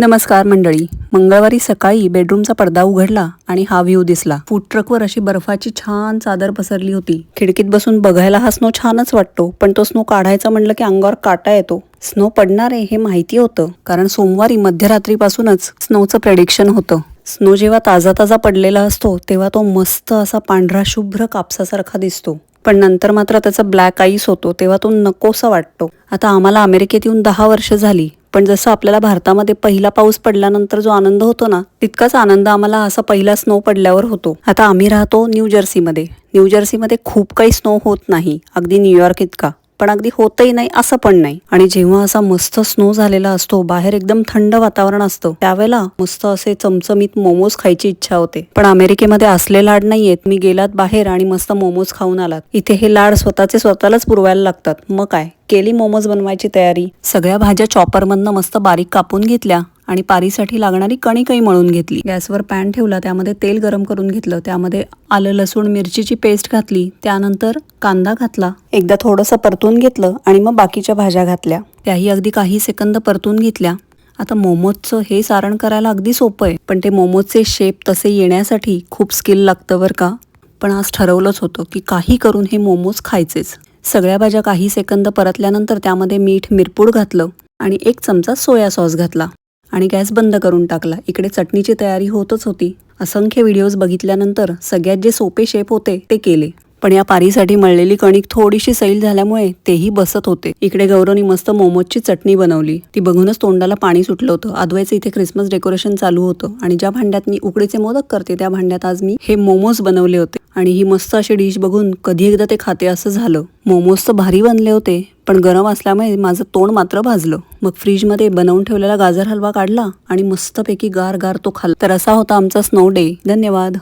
नमस्कार मंडळी. मंगळवारी सकाळी बेडरूमचा पडदा उघडला आणि हा व्ह्यू दिसला. फूड ट्रकवर अशी बर्फाची छान चादर पसरली होती. खिडकीत बसून बघायला हा स्नो छानच वाटतो पण तो स्नो काढायचा म्हणलं की अंगावर काटा येतो. स्नो पडणार आहे हे माहिती होतं कारण सोमवारी मध्यरात्रीपासूनच स्नोचं प्रेडिक्शन होतं. स्नो जेव्हा ताजा ताजा पडलेला असतो तेव्हा तो मस्त असा पांढरा शुभ्र कापसासारखा दिसतो. पण नंतर मात्र त्याचा ब्लॅक आईस होतो तेव्हा तो नकोसा वाटतो. आता आम्हाला अमेरिकेत येऊन दहा वर्ष झाली. पण जसं आपल्याला भारतामध्ये पहिला पाऊस पडल्यानंतर जो आनंद होतो ना तितकाच आनंद आम्हाला असा पहिला स्नो पडल्यावर होतो. आता आम्ही राहतो न्यू जर्सीमध्ये न्यू जर्सीमध्ये खूप काही स्नो होत नाही. अगदी न्यूयॉर्क इतका. पण अगदी होतही नाही असं पण नाही. आणि जेव्हा असा मस्त स्नो झालेला असतो बाहेर एकदम थंड वातावरण असतं त्यावेळेला मस्त असे चमचमीत मोमोज खायची इच्छा होते. पण अमेरिकेमध्ये असले लाड नाहीयेत. मी गेलात बाहेर आणि मस्त मोमोज खाऊन आलात. इथे हे लाड स्वतःचे स्वतःलाच पुरवायला लागतात. मग काय? केली मोमोज बनवायची तयारी? सगळ्या भाज्या चॉपरमधनं मस्त बारीक कापून घेतल्या. आणि पारीसाठी लागणारी कणिकही मळून घेतली. गॅसवर पॅन ठेवला त्यामध्ये तेल गरम करून घेतलं त्यामध्ये आलं लसूण मिरचीची पेस्ट घातली त्यानंतर कांदा घातला. एकदा थोडंसं परतून घेतलं आणि मग बाकीच्या भाज्या घातल्या. त्याही अगदी काही सेकंद परतून घेतल्या. आता मोमोजचं हे सारण करायला अगदी सोपं आहे पण ते मोमोजचे शेप तसे येण्यासाठी खूप स्किल लागतं बरं का. पण आज ठरवलंच होतं की काही करून हे मोमोज खायचेच. सगळ्या भाज्या काही सेकंद परतल्यानंतर त्यामध्ये मीठ मिरपूड घातलं आणि एक चमचा सोया सॉस घातला. आणि गॅस बंद करून टाकला. इकडे चटणीची तयारी होतच होती. असंख्य व्हिडिओज बघितल्यानंतर सगळ्यात जे सोपे शेप होते ते केले. पण या पारीसाठी मळलेली कणिक थोडीशी सैल झाल्यामुळे तेही बसत होते. इकडे गौरवनी मस्त मोमोजची चटणी बनवली. ती बघूनच तोंडाला पाणी सुटलं होतं. आदवायचं इथे क्रिसमस डेकोरेशन चालू होतं. आणि ज्या भांड्यात मी उकडीचे मोदक करते त्या भांड्यात आज मी हे मोमोज बनवले होते. आणि ही मस्त अशी डिश बघून कधी एकदा ते खाते असं झालं. मोमोज तर भारी बनले होते पण गरम असल्यामुळे माझं तोंड मात्र भाजलं. मग फ्रीजमध्ये बनवून ठेवलेला गाजर हलवा काढला आणि मस्तपैकी गार गार तो खाल्ला. तर असा होता आमचा स्नो डे धन्यवाद.